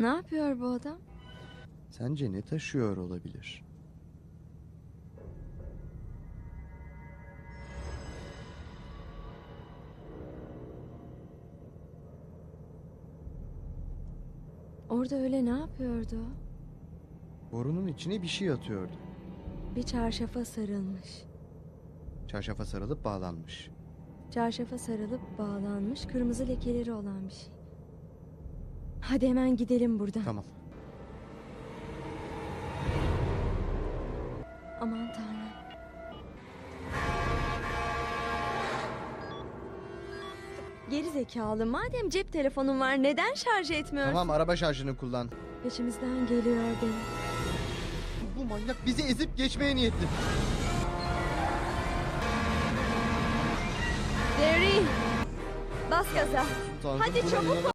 Ne yapıyor bu adam? Sence ne taşıyor olabilir? Orada öyle ne yapıyordu? Borunun içine bir şey atıyordu. Bir çarşafa sarılmış. Çarşafa sarılıp bağlanmış. Çarşafa sarılıp bağlanmış kırmızı lekeleri olan bir şey. Hadi hemen gidelim buradan. Tamam. Aman tanrım. Geri zekalı madem cep telefonun var neden şarj etmiyorsun? Tamam araba şarjını kullan. Peşimizden geliyor demek. Bu manyak bizi ezip geçmeye niyetli. Derry! Bas gaza. Tanrım, Hadi çabuk.